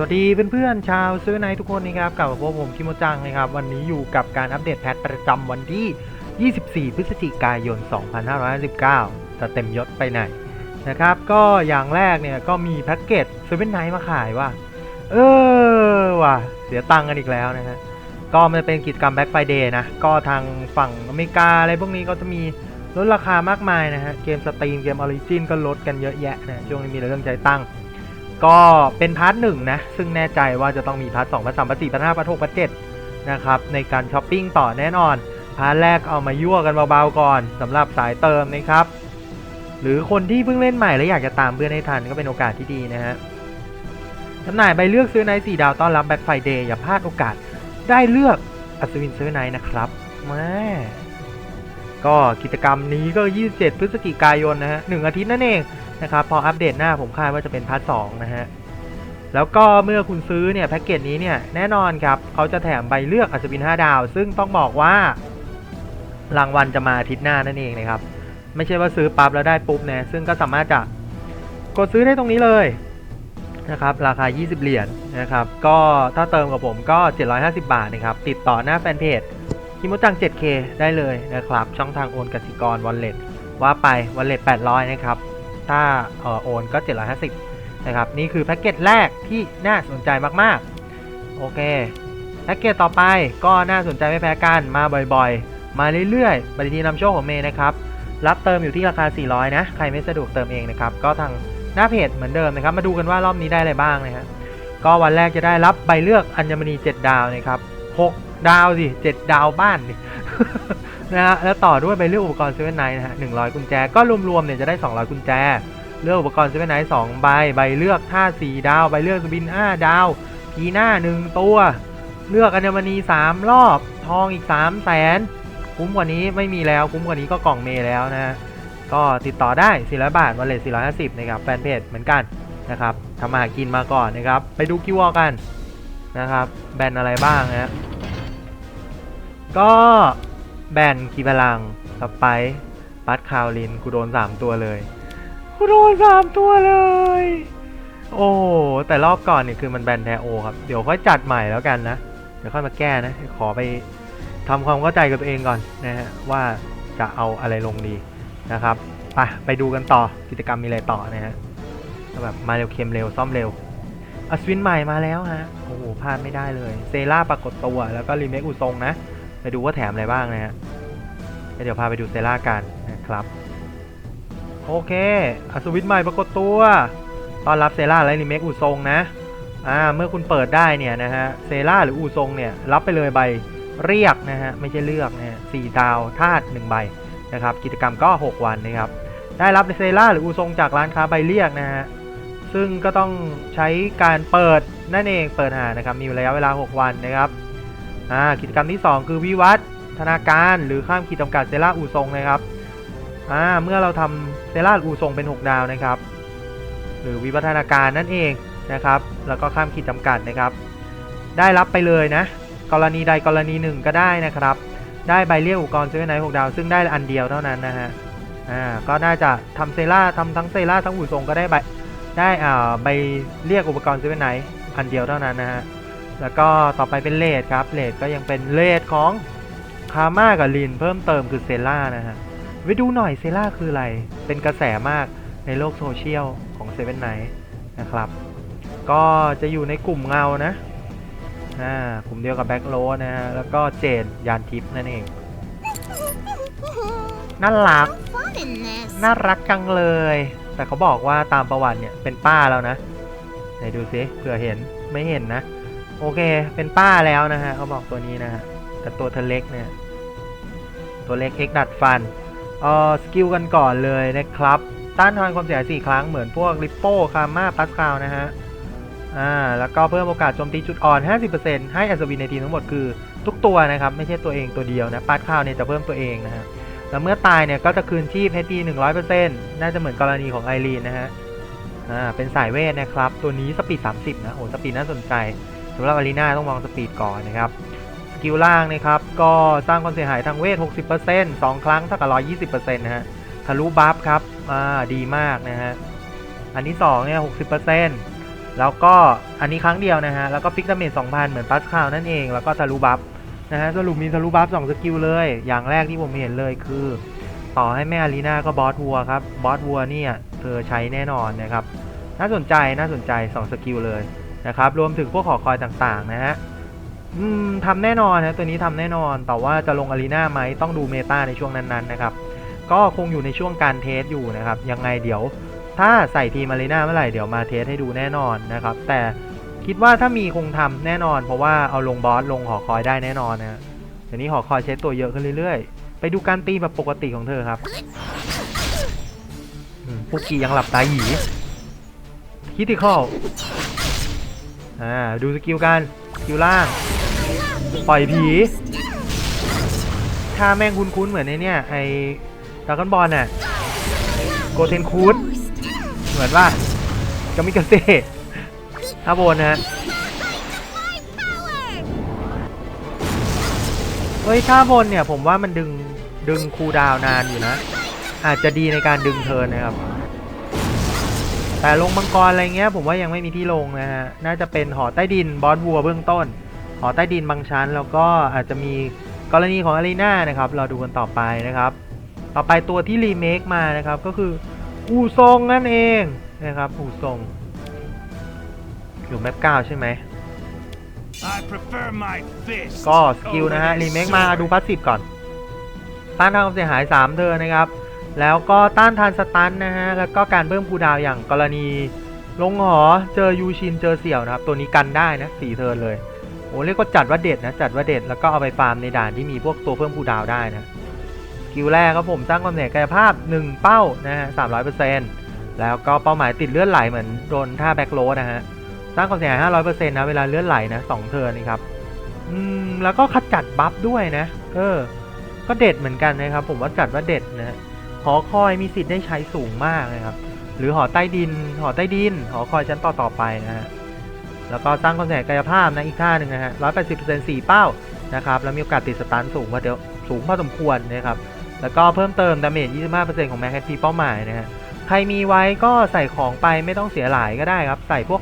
สวัสดีเพื่อนๆชาวซื้อไนทุกคนนะครับกลับมาพบผมคิโมจังนะครับ วันนี้อยู่กับการอัปเดตแพทประจำวันที่ 24 พฤศจิกายน 2559จะเต็มยศไปไหนนะครับ ก็อย่างแรกเนี่ยก็มีแพ็กเกจซื้อเป็นไนมาขายว่ะเออว่ะ เสียตังค์กันอีกแล้วนะฮะก็มันเป็นกิจกรรมแบ็ k ไฟเดย์นะ ก็ทางฝั่งอเมริกาอะไรพวกนี้ก็จะมีลดราคามากมายนะฮะเกมสตรีมเกมออริจินก็ลดกันเยอะแยะนะช่วงนี้มีเรื่องใจตั้ง ก็เป็นพาร์ทหนึ่งนะ ซึ่งแน่ใจว่าจะต้องมีพาร์ทสองพาร์ทสามพาร์ทสี่พาร์ทห้าพาร์ทหกพาร์ทเจ็ดนะครับ ในการช้อปปิ้งต่อแน่นอน พาร์ทแรกเอามายั่วกันเบาๆก่อนสำหรับสายเติมนะครับ หรือคนที่เพิ่งเล่นใหม่แล้วอยากจะตามเพื่อนให้ทันก็เป็นโอกาสที่ดีนะฮะจำหน่ายใบเลือกซื้อไนท์สี่ดาวต้อนรับแบ็คไฟเดย์อย่าพลาดโอกาส ได้เลือกอัศวินซื้อไนท์นะครับม่ก็กิจกรรมนี้ก็ 27 พฤศจิกายนนะฮะหนึ่งอาทิตย์นั่นเอง นะครับ พออัปเดตหน้าผมคาดว่าจะเป็นพาร์ทสองนะฮะ แล้วก็เมื่อคุณซื้อเนี่ยแพ็กเกจนี้เนี่ยแน่นอนครับเขาจะแถมใบเลือกอัศวิน 5 ดาว ซึ่งต้องบอกว่ารางวัลจะมาอาทิตย์หน้านั่นเองนะครับ ไม่ใช่ว่าซื้อปั๊บแล้วได้ปุ๊บนะซึ่งก็สามารถจะกดซื้อได้ตรงนี้เลยนะครับราคา 20 เหรียญนะครับ ก็ถ้าเติมกับผมก็ 750 บาทนะครับ ติดต่อหน้าแฟนเพจคิโมจัง 7K ได้เลยนะครับ ช่องทางโอนกสิกรวอลเล็ตว่าไปวอลเล็ต800 นะครับ ถ้าเอ่อโอนก็ 750นะครับนี่คือแพ็กเกจแรกที่น่าสนใจมากๆ โอเคแพ็กเกจต่อไปก็น่าสนใจไม่แพ้กันมาบ่อยๆ มาเรื่อยๆปฏิทินนำโชคของเมย์นะครับรับเติมอยู่ที่ราคา 400 นะ ใครไม่สะดวกเติมเองนะครับ ก็ทางหน้าเพจเหมือนเดิมนะครับ มาดูกันว่ารอบนี้ได้อะไรบ้างนะฮะ ก็วันแรกจะได้รับใบเลือกอัญมณี 7 ดาวนะครับ 6 ดาวสิ 7 ดาวบ้านดิ นะฮะแล้วต่อด้วยใบเลือกอุปกรณ์เซเว่นไนท์นะฮะ100กุญแจ ก็รวมๆเนี่ยจะได้200กุญแจ เลือกอุปกรณ์เซเว่นไนท์2ใบ ใบเลือกท่า4ดาว ใบเลือกสบิน5ดาว พีหน้า1ตัว เลือกอัญมณี3รอบ ทองอีก3แสนคุ้มกว่านี้ไม่มีแล้ว คุ้มกว่านี้ก็กล่องเมย์แล้วนะฮะ ก็ติดต่อได้400บาท วันเลท450นะครับ แฟนเพจเหมือนกันนะครับทำมาหากินมาก่อนนะครับ ไปดูคิวอกันนะครับ แบรนด์อะไรบ้างนะฮะก็ แบนกีพลังสไปร์ปัดคาวลินกูโดน3ตัวเลยกูโดน3ตัวเลย โอ้แต่รอบก่อนเนี่ยคือมันแบนแทโอครับ เดี๋ยวค่อยจัดใหม่แล้วกันนะ เดี๋ยวค่อยมาแก้นะ ขอไปทำความเข้าใจกับตัวเองก่อนนะฮะว่าจะเอาอะไรลงดีนะครับไปไปดูกันต่อกิจกรรมมีอะไรต่อนะฮะแบบมาเร็วเค็มเร็วซ่อมเร็วอัศวินใหม่มาแล้วฮะโอ้โหพลาดไม่ได้เลย เซล่าปรากฏตัวแล้วก็รีเมคอุซงนะ ดูว่าแถมอะไรบ้างนะฮะเดี๋ยวพาไปดูเซล่ากันนะครับ โอเคอัศวินใหม่ปรากฏตัวต้อนรับเซล่าและรีเมคอูซงนะอ่าเมื่อคุณเปิดได้เนี่ยนะฮะเซล่าหรืออูซงเนี่ยรับไปเลยใบเรียกนะฮะไม่ใช่เลือกนะฮะสี่ดาวธาตุหนึ่งใบนะครับกิจกรรมก็ 6 วันนะครับได้รับเซล่าหรืออูซงจากร้านค้าใบเรียกนะฮะซึ่งก็ต้องใช้การเปิดนั่นเองเปิดหานะครับมีระยะเวลา 6 วันนะครับ อ่ากิจกรรมที่ 2 คือวิวัฒนาการหรือข้ามขีดจำกัดเซล่าอูซงนะครับอ่าเมื่อเราทำเซล่าอูซงเป็น 6 ดาวนะครับ หรือวิวัฒนาการนั่นเองนะครับ แล้วก็ข้ามขีดจำกัดนะครับ ได้รับไปเลยนะ กรณีใดกรณีหนึ่งก็ได้นะครับ ได้ใบเรียกอุปกรณ์เซเว่นไนท์หกดาว ซึ่งได้อันเดียวเท่านั้นนะฮะอ่าก็น่าจะทำเซล่าทำทั้งเซล่าทั้งอูซงก็ได้ใบได้อ่าใบเรียกอุปกรณ์เซเว่นไนท์อันเดียวเท่านั้นนะฮะ แล้วก็ต่อไปเป็นเลดครับเลดก็ยังเป็นเลดของคาม่ากับลินเพิ่มเติมคือเซล่านะฮะไปดูหน่อยเซล่าคืออะไร เป็นกระแสมากในโลกโซเชียลของเซเว่นไนท์นะครับ ก็จะอยู่ในกลุ่มเงานะอ่ากลุ่มเดียวกับแบ็คโรนะฮะ แล้วก็เจนยานทิพย์นั่นเอง น่ารัก น่ารักจังเลย แต่เขาบอกว่าตามประวัติเนี่ยเป็นป้าแล้วนะ ไหนดูซิเผื่อเห็นไม่เห็นนะ โอเค เป็นป้าแล้วนะฮะเขาบอกตัวนี้นะฮะ แต่ตัวเธอเล็กเนี่ย ตัวเล็กเอ็กดัดฟันเอ่อสกิลกันก่อนเลยนะครับ ต้านทานความเสียหาย4ครั้งเหมือนพวกริปโป้คาม่าปัสคาวนะฮะ อ่า แล้วก็เพิ่มโอกาสโจมตีจุดอ่อน 50%ให้อัศวินในทีมทั้งหมดคือทุกตัวนะครับ ไม่ใช่ตัวเองตัวเดียวนะปัสคาวเนี่ยจะเพิ่มตัวเองนะฮะ แล้วเมื่อตายเนี่ยก็จะคืนชีพ HP 100%น่าจะเหมือนกรณีของไอรีนนะฮะ อ่า เป็นสายเวทนะครับ ตัวนี้สปีด 30 นะ โอ้ สปีดน่าสนใจ สำหรับอารีนาต้องมองสปีดก่อนนะครับสกิลล่างนะครับก็สร้างความเสียหายทางเวท 60% 2 ครั้งเท่ากับ120%นะฮะทะลุบัฟครับอ่าดีมากนะฮะอันที่2เนี่ย60%แแล้วก็อันนี้ครั้งเดียวนะฮะแล้วก็ฟิกดาเมจ2,000 เหมือนปัสคาวนั่นเองแล้วก็ทะลุบัฟนะฮะสรุปมีทะลุบัฟ2สกิลเลย อย่างแรกที่ผมเห็นเลยคือ ต่อให้แม่อารีนาก็บอสวัวครับบอสวัวเนี่ยเธอใช้แน่นอนนะครับน่าสนใจน่าสนใจ 2 สกิลเลย นะครับรวมถึงพวกขอคอยต่างๆนะฮะทำแน่นอนนะตัวนี้ทำแน่นอน แต่ว่าจะลงอารีนาไหมต้องดูเมตาในช่วงนั้นๆนะครับก็คงอยู่ในช่วงการเทสอยู่นะครับ ยังไงเดี๋ยว ถ้าใส่ทีมอารีนาเมื่อไหร่เดี๋ยวมาเทสให้ดูแน่นอนนะครับ แต่คิดว่าถ้ามีคงทำแน่นอน เพราะว่าเอาลงบอสลงหอคอยได้แน่นอนนะเดี๋ยวนี้หอคอยใช้ตัวเยอะขึ้นเรื่อยๆ ไปดูการตีแบบปกติของเธอครับอืมปุกกี้ยังหลับตาหยีคิดติคอล อ่าดูสกิลกันสกิลล่าง ปล่อยผีถ้าแม่งคุ้นๆเหมือนในเนี่ยไอ้ดากอนบอลน่ะโกเทนคูดเหมือนว่าก็มิกาเซ่ถ้าบนนะเฮ้ยถ้าบนเนี่ยผมว่ามันดึงดึงคูดาวนานอยู่นะ อาจจะดีในการดึงเทินนะครับ แต่ลงมังกรอะไรเงี้ยผมว่ายังไม่มีที่ลงนะฮะ น่าจะเป็นหอใต้ดินบอสวัวเบื้องต้น หอใต้ดินบางชั้น แล้วก็อาจจะมีกรณีของอารีนานะครับ เราดูกันต่อไปนะครับ ต่อไปตัวที่รีเมคมานะครับก็คืออูซงนั่นเองนะครับอูซงอยู่แมปเก้าใช่ไหม I prefer my fist. ก็สกิลนะฮะรีเมคมาดูพาสซีฟก่อนต้านทานความเสียหาย 3 เธอนะครับ แล้วก็ต้านทานสตันนะฮะ แล้วก็การเพิ่มคูดาวอย่างกรณี ลงหอเจอยูชินเจอเสี่ยวนะครับ ตัวนี้กันได้นะสี่เทิร์นเลย โอ้เรียกว่าจัดว่าเด็ดนะ จัดว่าเด็ด แล้วก็เอาไปฟาร์มในด่านที่มีพวกตัวเพิ่มคูดาวได้นะกิลแรกครับผมสร้างความเสียหายกายภาพ 1 เป้านะฮะสามร้อยเปอร์เซ็นต์แล้วก็เป้าหมายติดเลือดไหลเหมือนโดนท่าแบ็คโรนะฮะสร้างความเสียหายห้าร้อยเปอร์เซ็นต์นะเวลาเลือดไหลนะสองเทิร์นนี่ครับอืมแล้วก็ขจัดบัฟด้วยนะ เออ ก็เด็ดเหมือนกันนะครับ ผมว่าจัดว่าเด็ดนะ หอคอยมีสิทธิ์ได้ใช้สูงมากนะครับ หรือหอใต้ดิน หอใต้ดิน หอคอยชั้นต่อต่อไปนะฮะ แล้วก็สร้างความเสียหายกายภาพนะอีกท่าหนึ่งนะฮะร้อยแปดสิบเปอร์เซ็นต์สี่เป้านะครับ แล้วมีโอกาสติดสตันสูงพอเดียวสูงพอสมควรนะครับ แล้วก็เพิ่มเติมดาเมจ 25%ของแม็กแคทีเป้าหมายนะฮะ ใครมีไว้ก็ใส่ของไปไม่ต้องเสียหลายก็ได้ครับ ใส่พวก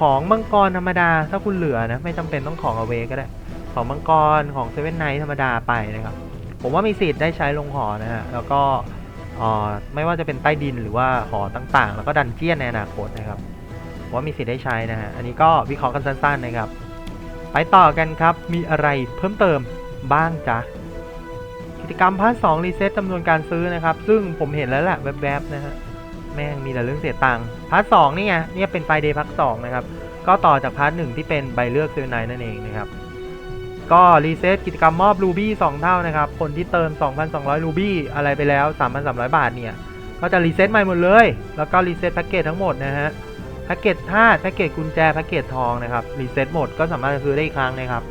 ของมังกรธรรมดาถ้าคุณเหลือนะไม่จำเป็นต้องของอเวก็ได้ ของมังกรของเซเว่นไนท์ธรรมดาไปนะครับ ผมว่ามีสิทธิ์ได้ใช้ลงหอนะฮะแล้วก็อ่อไม่ว่าจะเป็นใต้ดินหรือว่าหอต่างๆ แล้วก็ดันเจียนในอนาคตนะครับผมว่ามีสิทธิ์ได้ใช้นะฮะอันนี้ก็วิเคราะห์กันสั้นๆนะครับ ไปต่อกันครับมีอะไรเพิ่มเติมบ้างจ๊ะกิจกรรมพาร์ทสองรีเซ็ตจำนวนการซื้อนะครับ ซึ่งผมเห็นแล้วแหละแวบๆนะฮะแม่งมีแต่เรื่องเสียตังค์พาร์ทสองนี่ไงเนี่ยเป็นไฟเดย์พักสองนะครับก็ต่อจากพาร์ทหนึ่งที่เป็นใบเลือกเซลนายนั่นเองนะครับ ก็รีเซ็ตกิจกรรมมอบรูบี้2เท่านะครับ คนที่เติม 2,200รูบี้อะไรไปแล้ว 3,300 บาทเนี่ย ก็จะรีเซ็ตใหม่หมดเลย แล้วก็รีเซ็ตแพ็กเกจทั้งหมดนะฮะ แพ็กเกจธาตุแพ็กเกจกุญแจ แพ็กเกจทองนะครับ รีเซ็ตหมดก็สามารถจะซื้อได้อีกครั้งนะครับ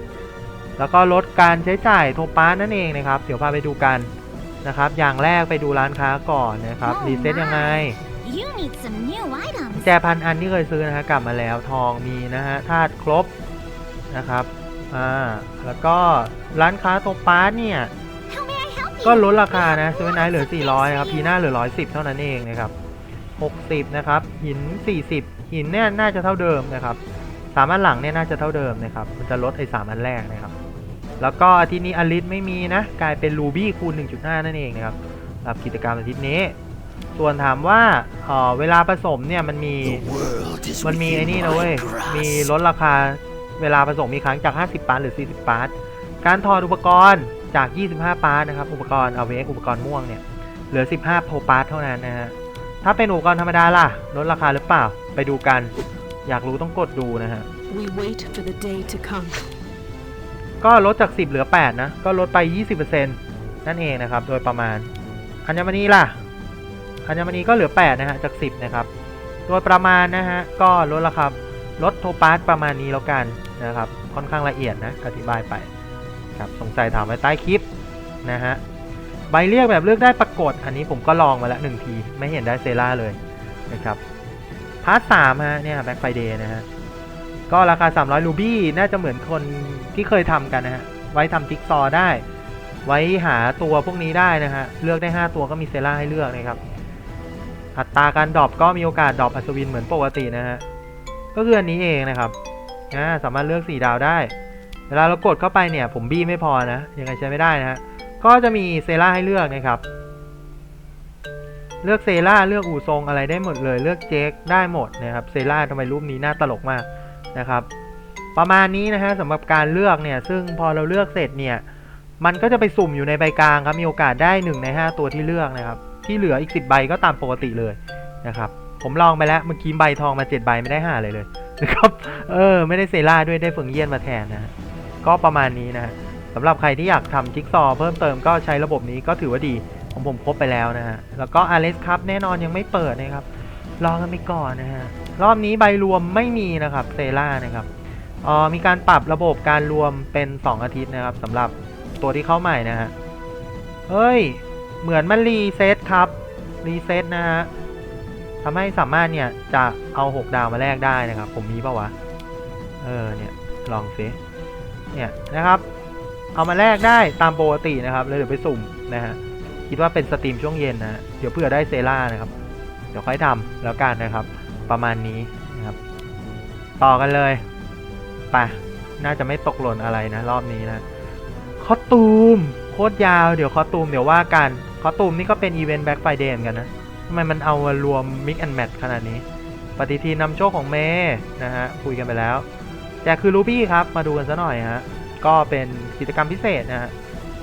แล้วก็ลดการใช้จ่ายโทปาสนั่นเองนะครับ เดี๋ยวพาไปดูกันนะครับ อย่างแรกไปดูร้านค้าก่อนนะครับ รีเซ็ตยังไง You need some new กุญ items. แจพันอันที่เคยซื้อนะฮะกลับมาแล้ว ทองมีนะฮะธาตุครบนะครับ อ่าแล้วก็ร้านค้าโตปาร์ตเนี่ย How may I help ก็ you? ลดราคานะเซเว่นไนท์เหลือ 400นะครับพีหน้าเหลือ 110 เท่านั้นเองนะครับ 60 นะครับ หิน 40 หินเนี่ยน่าจะเท่าเดิมนะครับสามอันหลังเนี่ยน่าจะเท่าเดิมนะครับ มันจะลดไอ้สามอันแรกนะครับ แล้วก็อาทิตย์นี้อลิสไม่มีนะ กลายเป็นรูบี้คูณ 1.5 นั่นเองนะครับสำหรับกิจกรรมอาทิตย์นี้ ส่วนถามว่าเอ่อเวลาผสมเนี่ยมันมีมันมีไอ้นี่นะเว้ย มีลดราคา เวลาผสมมีครั้งจาก 50 ปาร์ตหรือ 40 ปาร์ตการถอดอุปกรณ์จาก 25 ปาร์ตนะครับ อุปกรณ์เอาเวกอุปกรณ์ม่วงเนี่ย เหลือ 15โพปาร์ตเท่านั้นนะฮะ ถ้าเป็นอุปกรณ์ธรรมดาล่ะ ลดราคาหรือเปล่า ไปดูกัน อยากรู้ต้องกดดูนะฮะ We wait for the day to come. ก็ลดจาก 10 เหลือ 8 นะ ก็ลดไป 20%นั่นเองนะครับ โดยประมาณ อัญมณีล่ะ อัญมณีก็เหลือ 8 นะฮะ จาก 10 นะครับ โดยประมาณนะฮะ ก็ลดราคาลดโทปาร์ตประมาณนี้แล้วกัน นะครับ ค่อนข้างละเอียดนะ อธิบายไปครับสงสัยถามไว้ใต้คลิปนะฮะใบเรียกแบบเลือกได้ปรากฏ อันนี้ผมก็ลองมาแล้วหนึ่งที ไม่เห็นได้เซล่าเลยนะครับพาร์ทสามฮะเนี่ยแบ็คไฟเดย์นะฮะก็ราคา 300 รูบี้น่าจะเหมือนคนที่เคยทำกันนะฮะ ไว้ทำจิ๊กซอว์ได้ ไว้หาตัวพวกนี้ได้นะฮะ เลือกได้ 5 ตัวก็มีเซล่าให้เลือกนะครับ อัตราการดรอปก็มีโอกาสดรอปอัศวินเหมือนปกตินะฮะ ก็คืออันนี้เองนะครับ อ่าสามารถเลือก 4 ดาวได้ เวลาเรากดเข้าไปเนี่ย ผมบี้ไม่พอนะ ยังไงใช้ไม่ได้นะฮะ ก็จะมีเซล่าให้เลือกนะครับ เลือกเซล่าเลือกอูทรงอะไรได้หมดเลย เลือกเจคได้หมดนะครับ เซล่าทำไมรูปนี้น่าตลกมากนะครับ ประมาณนี้นะฮะสำหรับการเลือกเนี่ย ซึ่งพอเราเลือกเสร็จเนี่ย มันก็จะไปสุ่มอยู่ในใบกลางครับ มีโอกาสได้ 1 ใน 5 ตัวที่เลือกนะครับ ที่เหลืออีก 10 ใบก็ตามปกติเลยนะครับ ผมลองไปแล้วเมื่อกี้ใบทองมา 7 ใบไม่ได้หาเลยเลย นะครับ เออ ไม่ได้เซล่าด้วยได้เฟิงเยี่ยนมาแทนนะก็ประมาณนี้นะสำหรับใครที่อยากทำจิ๊กซอว์เพิ่มเติมก็ใช้ระบบนี้ก็ถือว่าดีของผมครบไปแล้วนะฮะ แล้วก็อาร์เ s ครับแน่นอนยังไม่เปิดนะครับ รอกันไปก่อนนะฮะ รอบนี้ใบรวมไม่มีนะครับเซล่านะครับเออมีการปรับระบบการรวมเป็น 2 อาทิตย์นะครับสำหรับตัวที่เข้าใหม่นะฮะ เฮ้ย เหมือนมันรีเซ็ตครับ รีเซ็ตนะฮะ ทำให้สามารถเนี่ยจะเอา6ดาวมาแลกได้นะครับ ผมมีปะวะ เออเนี่ยลองซิเนี่ยนะครับ เอามาแลกได้ตามปกตินะครับแล้วเดี๋ยวไปสุ่มนะฮะคิดว่าเป็นสตรีมช่วงเย็นนะเดี๋ยวเผื่อได้เซล่านะครับ เดี๋ยวค่อยทำแล้วกันนะครับ ประมาณนี้นะครับ ต่อกันเลยไปน่าจะไม่ตกหล่นอะไรนะ รอบนี้นะคอตูมโคตรยาวเดี๋ยวคอตูมเดี๋ยวว่ากันคอตูมนี่ก็เป็นอีเวนต์แบ็คไฟเดย์กันนะำไมมันเอารวมมิกแอนแมทขนาดนี้ ปฏิทินนำโชคของเมย์นะฮะ คุยกันไปแล้ว แจกคือรูบี้ครับ มาดูกันซะหน่อยฮะ ก็เป็นกิจกรรมพิเศษนะฮะ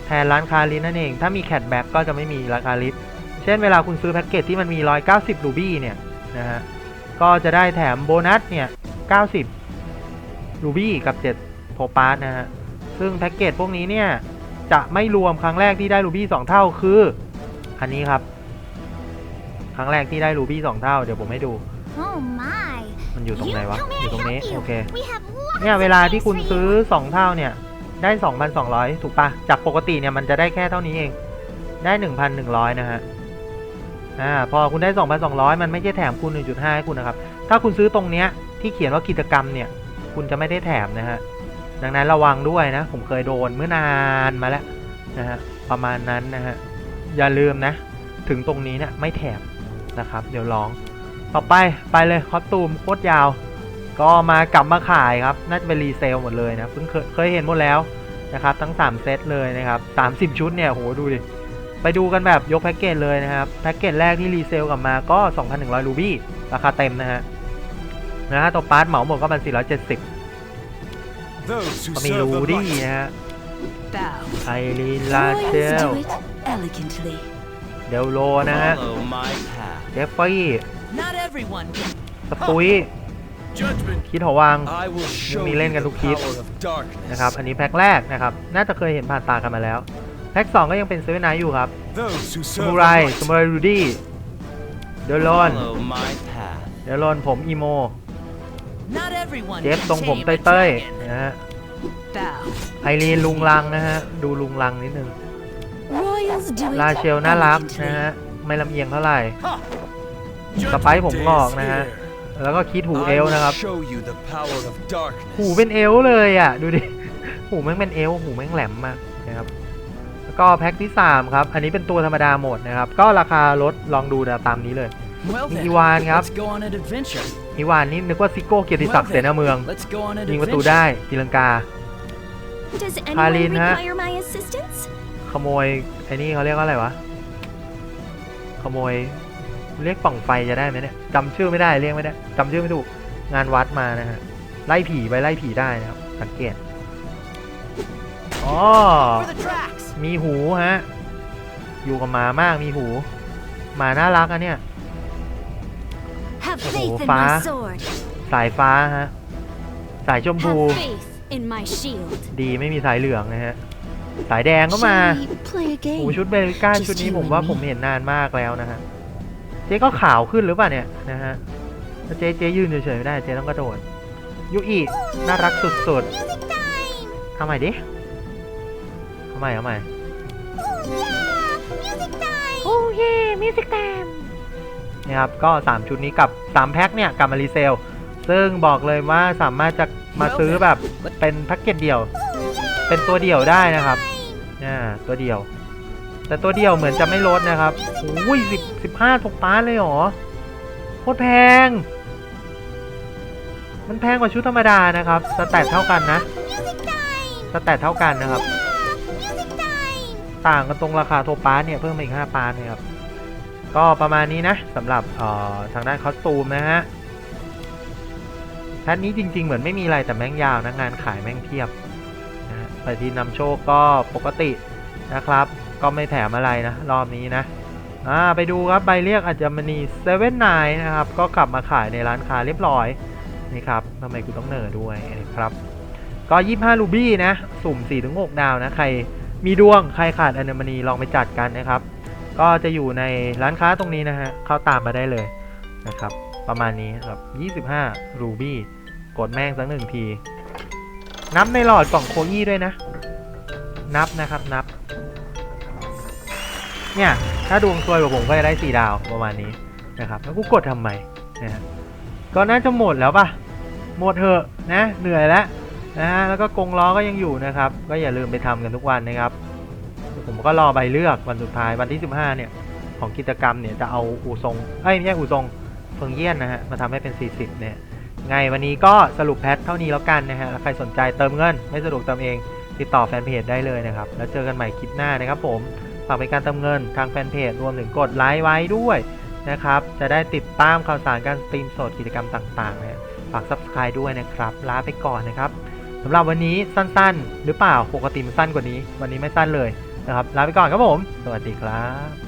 แทนร้านคาริสนั่นเอง ถ้ามีแคดแบ็กก็จะไม่มีราคาลิสเช่นเวลาคุณซื้อแพ็กเกจที่มันมี 190 รูบี้เนี่ยนะฮะ ก็จะได้แถมโบนัสเนี่ย 90 รูบี้กับ 7โทปาร์ตนะฮะ ซึ่งแพ็กเกจพวกนี้เนี่ยจะไม่รวมครั้งแรกที่ได้รูบี้2เท่าคือ อันนี้ครับ ครั้งแรกที่ได้รูบี้2เท่า เดี๋ยวผมให้ดู Oh my. มันอยู่ตรงไหน You วะ tell me อยู่ I ตรงนี้ help you. โอเค We have lots เนี่ย of เวลาที่ things คุณ for you. ซื้อ2เท่าเนี่ย ได้ 2,200 ถูกปะจากปกติเนี่ยมันจะได้แค่เท่านี้เอง ได้ 1,100 นะฮะ อ่า พอคุณได้ 2,200 มันไม่ใช่แถมคูณ1.5 ให้คุณนะครับ ถ้าคุณซื้อตรงเนี้ยที่เขียนว่ากิจกรรมเนี่ย คุณจะไม่ได้แถมนะฮะ ดังนั้นระวังด้วยนะ ผมเคยโดนเมื่อนานมาแล้วนะฮะ ประมาณนั้นนะฮะ อย่าลืมนะ ถึงตรงนี้เนี่ยไม่แถม นะครับ เดี๋ยวลอง ต่อไปไปเลยคอสตูมโคตรยาว ก็มากลับมาขายครับ น่าจะเป็นรีเซลหมดเลยนะ เพิ่งเคยเคยเห็นหมดแล้วนะครับ ทั้ง 3 เซตเลยนะครับ 30 ชุดเนี่ยโหดูดิ ไปดูกันแบบยกแพ็กเกจเลยนะครับ แพ็กเกจแรกที่รีเซลกลับมาก็ 2,100 รูบี้ราคาเต็มนะฮะนะฮะตัวพาร์ทเหมาหมดก็เป็น470 Those who ก็มี serve รู the ดี้ light นะฮะ Bow. ไอรีนลาเชล เดลโลนะฮะ follow my path. เจฟฟี่ Not everyone can สปุย Judgment. คิดหัววัง I will show มี you เล่นกัน the ทุกคลิป power of darkness. นะครับ อันนี้แพ็คแรกนะครับ น่าจะเคยเห็นผ่านตากันมาแล้ว แพ็ค2ก็ยังเป็นเซเว่นไนท์อยู่ครับ Those who ส serve มุ the ไร light. สมุไรรูดี้เดลโลน Follow my path. เดลโลนผมอีโม Not everyone เจฟ can ทรงผม tame เต้ a ยเต้ย dragon. นะฮะ Bow. ไอรีนลุงลังนะฮะ ดูลุงลังนิดนึง Royals do it ลาเชลน่ารัก elegantly. นะฮะ ไม่ลำเอียงเท่าไหร่ Judgment สไปซ์ผมงอกนะฮะ is แล้วก็คิดหู here. เอล I will นะครับ show you the power of darkness. หูเป็นเอลเลยอะ ดูดิ หูแม่งเป็นเอล หูแม่งแหลมมากนะครับ แล้วก็แพ็คที่ 3 ครับ อันนี้เป็นตัวธรรมดาหมดนะครับ ก็ราคาลดลองดูนะตามนี้เลย Well มี then, อีวานครับ let's go on an adventure. อีวานนี่นึกว่าซิโก้เกียรติศักดิ์เสนาเมือง Let's go on an ยิงประตู adventure. ได้ตีลังกา Does Eileen, anyone huh? require my assistance? ขโมยไอ้นี่เขาเรียกว่าอะไรวะ ขโมย เรียกปล่องไฟจะได้ไหมเนี่ยจำชื่อไม่ได้เรียกไม่ได้จำชื่อไม่ถูกงานวัดมานะฮะไล่ผีไปไล่ผีได้นะครับ สังเกตอ๋อ For the tracks. มีหูฮะ อยู่กับหมามากมีหูหมาน่ารักอะเนี่ย Have Oh, faith in phá. my sword. สายฟ้าฮะ สายชมพู Have faith in my shield. ดีไม่มีสายเหลืองนะฮะ สายแดงก็มา Shall we play a โอ้ game? ชุดเบลิก้า Just ชุดนี้ you ผม and ว่า me ผมเห็นนานมากแล้วนะฮะ เจ๊ก็ขาวขึ้นหรือเปล่าเนี่ยนะฮะแล้วเจ๊เจ๊ยืนเฉยๆไม่ได้เจ๊ต้องกระโดดยุอีน่ารักสุด Music time! ๆทำใหม่ดิทำใหม่ทำใหม่ Oh yeah! Music time! โอ้เย่มิวสิกแตมนี่ครับก็ 3 ชุดนี้กับ 3 แพ็คเนี่ยกลับมารีเซล ซึ่งบอกเลยว่าสามารถจะมาซื้อแบบเป็นแพ็กเกจเดียว เป็นตัวเดียวได้นะครับอ่าตัวเดียว แต่ตัวเดียวเหมือนจะไม่ลดนะครับโอ้ยสิบสิบห้าตกป้าเลยหรอโคตรแพง มันแพงกว่าชุดธรรมดานะครับสแตทเท่ากันนะสแตทเท่ากันนะครับ ต่างกันตรงราคาโทปาเนี่ยเพิ่มมาอีก5ปาร์ตนะครับก็ประมาณนี้นะสำหรับทางด้านคอสตูมนะฮะแพทนี้จริง ๆ เหมือนไม่มีอะไรแต่แม่งยาวนะงานขายแม่งเทียบ นะฮะไปทีนำโชคก็ปกตินะครับ ก็ไม่แถมอะไรนะ รอบนี้นะอ่าไปดูครับใบเรียกอาจจะมณีเซเว่นไนนะครับ ก็กลับมาขายในร้านค้าเรียบร้อยนี่ครับทำไมกูต้องเหนอด้วยนะครับ ก็ 25 รูบี้นะ สุ่ม 4-6 ดาวนะ ใครมีดวง ใครขาดอ n นมณีลองไปจัดกันนะครับ ก็จะอยู่ในร้านค้าตรงนี้นะฮะ เข้าตามมาได้เลยนะครับ ประมาณนี้ครับ 25 รูบี้ กดแม่งสักหนึ่งที นับในหลอดกล่องโคยี่ด้วยนะ นับนะครับนับ เนี่ย ถ้าดวงซวยกว่าผมก็จะได้4ดาวประมาณนี้นะครับ แล้วกูกดทำไมนะก็น่าจะหมดแล้วป่ะ หมดเถอะนะ เหนื่อยแล้วนะฮะแล้วก็กรงล้อก็ยังอยู่นะครับ ก็อย่าลืมไปทำกันทุกวันนะครับ ผมก็รอใบเลือกวันสุดท้ายวันที่ 15 เนี่ย ของกิจกรรมเนี่ยจะเอาอูซงเอ้ยไม่ใช่อูซงเฟิงเยี่ยนนะฮะมาทำให้เป็น 40 เนี่ย ไงวันนี้ก็สรุปแพทเท่านี้แล้วกันนะฮะแล้วใครสนใจเติมเงิน ไม่สะดวกเติมเอง ติดต่อแฟนเพจได้เลยนะครับ แล้วเจอกันใหม่คลิปหน้านะครับผม ฝากเป็นการเติมเงินทางแฟนเพจรวมถึงกดไลค์ไว้ด้วยนะครับ จะได้ติดตามข่าวสารการสตรีมสดกิจกรรมต่างๆนะฝาก subscribe ด้วยนะครับ ลาไปก่อนนะครับสำหรับวันนี้สั้นๆ หรือเปล่า ปกติมันสั้นกว่านี้ วันนี้ไม่สั้นเลยนะครับ ลาไปก่อนครับผม สวัสดีครับ